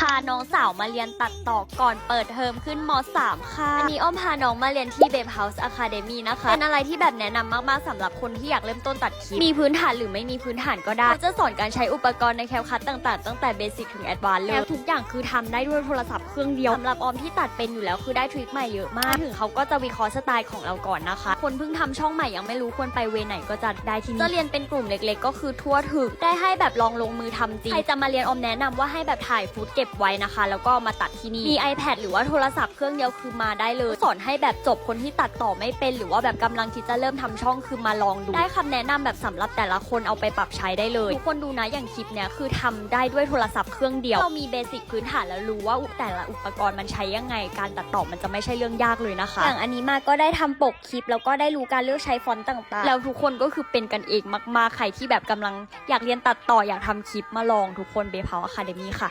พาน้องสาวมาเรียนตัดต่อก่อนเปิดเทอมขึ้นม .3 ค่ะ อันนี้อ้อมพาน้องมาเรียนที่ Babe House Academy นะคะ เป็นอะไรที่แบบแนะนำมาก ๆสำหรับคนที่อยากเริ่มต้นตัดคลิป มีพื้นฐานหรือไม่มีพื้นฐานก็ได้เขาจะสอนการใช้อุปกรณ์ในแคลคัตต่าง ๆ ตั้งแต่เบสิกถึงแอดวานซ์เลยแล้วทุกอย่างคือทำได้ด้วยโทรศัพท์เครื่องเดียวสำหรับออมที่ตัดเป็นอยู่แล้วคือได้ทริคใหม่เยอะมาก ถึงเขาก็จะวิเคราะห์สไตล์ของเราก่อนนะคะ คนเพิ่งทำช่องใหม่ยังไม่รู้ควรไปเวไหนก็จะได้ที่นี่ จะเรียนเป็นกลุ่มเล็ก ๆ ก็คือทั่วถึง ได้ให้แบบลองลงมือทำจริง ใครจะมาเรียนออมแนะนำว่าให้แบบถ่ายฟุตเก็บไว้นะคะ แล้วก็มาตัดที่นี่ มี iPad หรือว่าโทรศัพท์เครื่องเดียวคือมาได้เลยสอนให้แบบจบคนที่ตัดต่อไม่เป็น หรือว่าแบบกำลังคิดจะเริ่มทำช่องคือมาลองดู ได้คำแนะนำแบบสำหรับแต่ละคนเอาไปปรับใช้ได้เลยทุกคนดูนะอย่างคลิปเนี้ยคือทำได้ด้วยโทรศัพท์เครื่องเดียวเรามีเบสิกพื้นฐานแล้วรู้ว่าแต่ละอุปกรณ์มันใช้ยังไง การตัดต่อมันจะไม่ใช่เรื่องยากเลยนะคะอย่างอันนี้มาก็ได้ทำปกคลิป แล้วก็ได้รู้การเลือกใช้ฟอนต์ต่างๆ แล้วทุกคนก็คือเป็นกันเองมากๆใครที่แบบกำลังอยากเรียนตัดต่ออยากทำคลิปมาลองทุกคนเบพาอะคาเดมี่ค่ะ